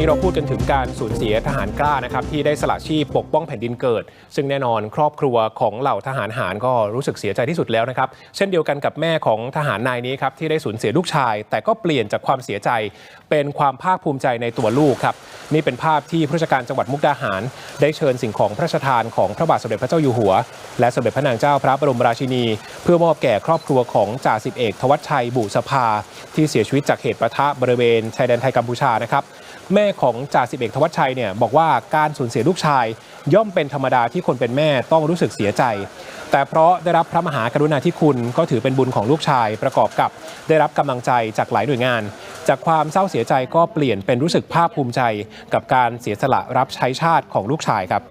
นี่เราพูดกันถึงการสูญเสียทหารกล้านะครับที่ได้สละชีพปกป้องแผ่นดินเกิด ซึ่งแน่นอนครอบครัวของเหล่าทหารหารก็รู้สึกเสียใจที่สุดแล้วนะครับ เช่นเดียวกันกับแม่ของทหารนายนี้ครับที่ได้สูญเสียลูกชาย แต่ก็เปลี่ยนจากความเสียใจ เป็นความภาคภูมิใจในตัวลูกครับนี่เป็นภาพที่ผู้ราชการจังหวัดมุกดาหาร ได้เชิญสิ่งของพระราชทานของพระบาทสมเด็จพระเจ้าอยู่หัว และสมเด็จพระนางเจ้าพระบรมราชินี เพื่อมอบแก่ครอบครัวของจ่าสิบเอกทวัชชัยบุษภา ที่เสียชีวิตจากเหตุประทะบริเวณชายแดนไทยกัมพูชานะครับ แม่ของจ่าสิบเอกทวัชชัยเนี่ยบอกว่าการสูญเสียลูกชาย ย่อมเป็นธรรมดาที่คนเป็นแม่ต้องรู้สึกเสียใจ แต่เพราะได้รับพระมหากรุณาธิคุณก็ถือเป็นบุญของลูกชาย ประกอบกับได้รับกำลังใจจากหลายหน่วยงาน จากความเศร้าเสียใจก็เปลี่ยนเป็นรู้สึกภาคภูมิใจ กับการเสียสละรับใช้ชาติของลูกชายครับ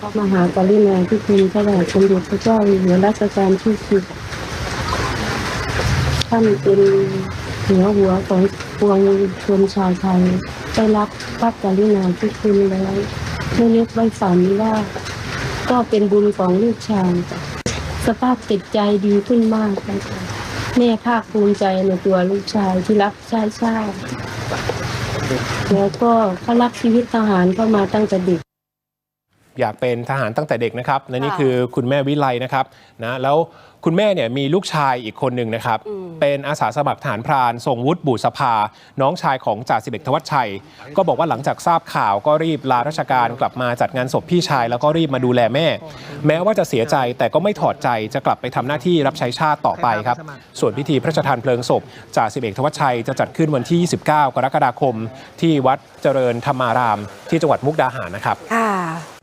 พระมหากรุณาธิคุณพระบาทสมเด็จพระเจ้าอยู่หัวรัชกาลที่สิบท่านเป็น เหัวหัวของปวงชนชาวไทยได้รับพระกรุณาธิคุณแล้วไม่นึกไม่ฝันว่า ก็เป็นบุญของลูกชายสภาพจิตใจดีขึ้นมากเลยค่ะแม่ภาคภูมิใจในตัวลูกชายที่รับใช้ชาติแล้วก็เขารักชีวิตทหารเข้ามาตั้งแต่เด็ก อยากเป็นทหารตั้งแต่เด็กนะครับและนี่ค่ะคือคุณแม่วิไลนะครับนะแล้วคุณแม่เนี่ยมีลูกชายอีกคนหนึ่งนะครับ เป็นอาสาสมัครทหารพรานทรงวุฒิบุษภา น้องชายของจ่าสิบเอกทวัชชัย ก็บอกว่าหลังจากทราบข่าวก็รีบลาราชการกลับมาจัดงานศพพี่ชาย แล้วก็รีบมาดูแลแม่ แม้ว่าจะเสียใจแต่ก็ไม่ถอดใจจะกลับไปทำหน้าที่รับใช้ชาติต่อไปครับ ส่วนพิธีพระราชทานเพลิงศพจ่าสิบเอกทวัชชัยจะจัดขึ้นวันที่ 29 กรกฎาคม ที่วัดเจริญธรรมาราม ที่จังหวัดมุกดาหารนะครับค่ะ